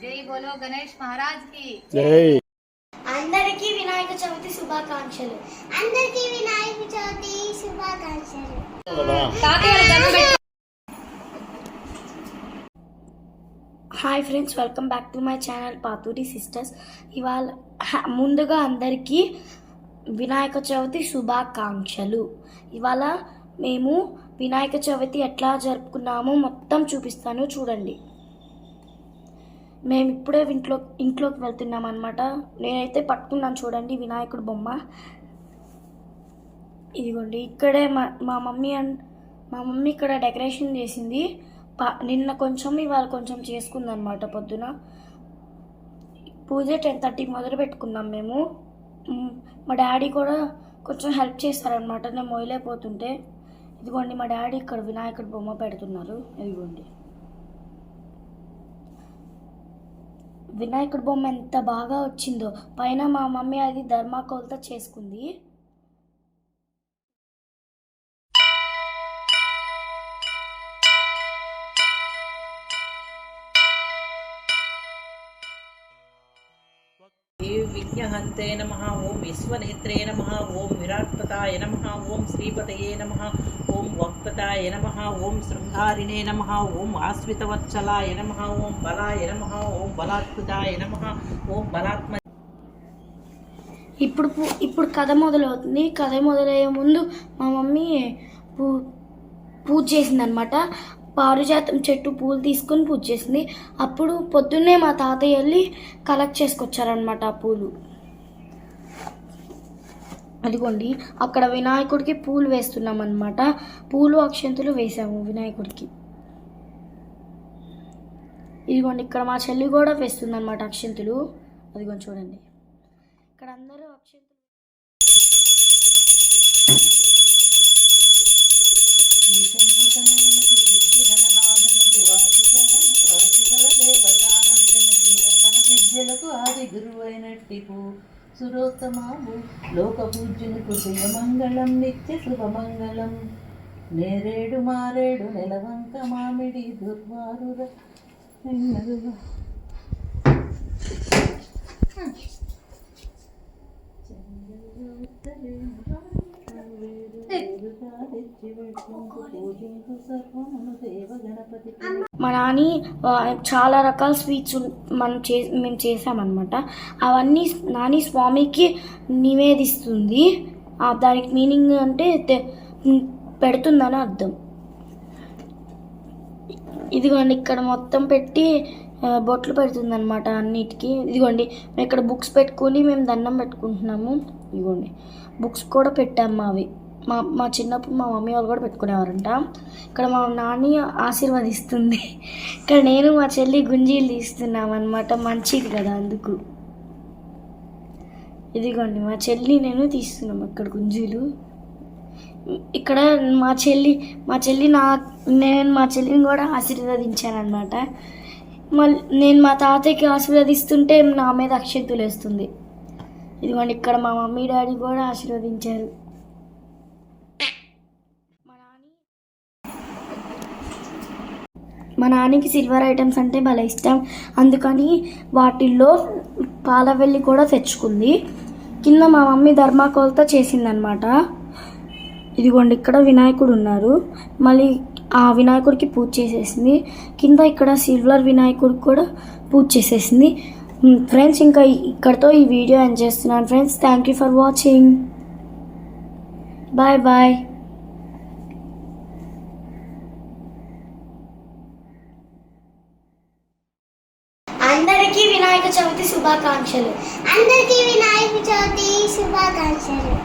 జై బోలో గణేష్ మహారాజ్కి. జై. అందరికీ వినాయక చవితి శుభాకాంక్షలు. అందరికీ వినాయక చవితి శుభాకాంక్షలు. Hi friends welcome back to my channel Paturi sisters. ఇవాళ ముందుగా అందరికీ వినాయక చవితి శుభాకాంక్షలు. ఇవాళ మేము వినాయక చవితి ఎట్లా జరుపుకున్నామో మొత్తం చూపిస్తాను చూడండి. మేము ఇప్పుడే ఇంట్లో ఇంట్లోకి వెళ్తున్నాం అనమాట నేనైతే పట్టుకున్నాను చూడండి వినాయకుడు బొమ్మ. ఇదిగోండి ఇక్కడే మా మా మమ్మీ అండ్ మా మమ్మీ ఇక్కడ డెకరేషన్ చేసింది. ప నిన్న కొంచెం ఇవాళ కొంచెం చేసుకుందనమాట పొద్దున. పూజ టెన్ థర్టీకి మొదలు పెట్టుకున్నాం మేము. మా డాడీ కూడా కొంచెం హెల్ప్ చేస్తారనమాట నేను మొయలేకపోతుంటే ఇదిగోండి మా డాడీ ఇక్కడ వినాయకుడి బొమ్మ పెడుతున్నారు. ఇదిగోండి. వినాయకుడి బొమ్మ ఎంత బాగా వచ్చిందో. పైన మా మమ్మీ అది ధర్మాకోల్తో చేసుకుంది. విజ్ఞహంతే నమ ఓం విశ్వనేత్రే నమ ఓం విరాట్పతాయ నమ ఓం శ్రీపతయే నమ ఓం వక్పతాయ నమ ఓం శృంగారిణే నమ ఓం ఆశ్రితవత్సలాయ నమ ఓం బలాయ నమ ఓం బలాత్కృతాయ నమ ఓం బలాత్మ ఇప్పుడు ఇప్పుడు కథ మొదలవుతుంది. కథ మొదలయ్యే ముందు మా మమ్మీ పూ పూజ చేసిందనమాట. పారిజాతం చెట్టు పూలు తీసుకొని పూజ చేసింది. అప్పుడు పొద్దున్నే మా తాతయ్య వెళ్ళి కలెక్ట్ చేసుకొచ్చారనమాట ఆ పూలు. అదిగోండి అక్కడ వినాయకుడికి పూలు వేస్తున్నాం అనమాట పూలు అక్షంతులు వేసాము వినాయకుడికి. ఇదిగోండి ఇక్కడ మా చెల్లి కూడా వేస్తుంది అనమాట అక్షంతులు. అదిగోండి చూడండి. ఇక్కడ అందరూ అక్షంతులు విద్యలకు నట్టిపు సురోత్తమాము లోకపూజ్యుని పూజ్యునికి మంగళం నిత్య శుభమంగళం నేరేడు మారేడు నెలవంక మామిడి దుర్వారుర నెమ్మదిగా. మా నాని చాలా రకాల స్వీట్స్ మనం చే మేము చేసామన్నమాట. అవన్నీ నాని స్వామికి నివేదిస్తుంది. దానికి మీనింగ్ అంటే పెడుతుందని అర్థం. ఇదిగోండి ఇక్కడ మొత్తం పెట్టి బొట్లు పెడుతుందన్నమాట అన్నిటికీ. ఇదిగోండి మేము ఇక్కడ బుక్స్ పెట్టుకొని మేము దండం పెట్టుకుంటున్నాము. ఇదిగోండి బుక్స్ కూడా పెట్టాము అవి మా మా చిన్నప్పుడు మా మమ్మీ వాళ్ళు కూడా పెట్టుకునేవారంట. ఇక్కడ మా నాని ఆశీర్వదిస్తుంది. ఇక్కడ నేను మా చెల్లి గుంజీలు తీస్తున్నామన్నమాట మంచిది కదా అందుకు. ఇదిగోండి మా చెల్లి నేను తీస్తున్నాం ఇక్కడ గుంజీలు. ఇక్కడ మా చెల్లి మా చెల్లి నా నేను మా చెల్లిని కూడా ఆశీర్వదించాను అనమాట మళ్ళీ నేను మా తాతయ్యకి ఆశీర్వదిస్తుంటే నా మీద అక్షంతులు వేస్తుంది. ఇదిగోండి ఇక్కడ మా మమ్మీ డాడీ కూడా ఆశీర్వదించారు మా నాని మా నాన్నకి సిల్వర్ ఐటమ్స్ అంటే భలే ఇష్టం. అందుకని వాటిల్లో పాల వెళ్ళి కూడా తెచ్చుకుంది. కింద మా మమ్మీ ధర్మాకోల్తో చేసిందనమాట ఇదిగోండి ఇక్కడ వినాయకుడు ఉన్నారు. మళ్ళీ ఆ వినాయకుడికి పూజ చేసేసింది. కింద ఇక్కడ సిల్వర్ వినాయకుడికి కూడా పూజ చేసేసింది. ఫ్రెండ్స్ ఇంకా ఇక్కడతో ఈ వీడియో ఎండ్ చేస్తున్నాను. Friends thank you for watching bye bye అందరికీ వినాయక చవితి శుభాకాంక్షలు. అందరికీ వినాయక చవితి శుభాకాంక్షలు.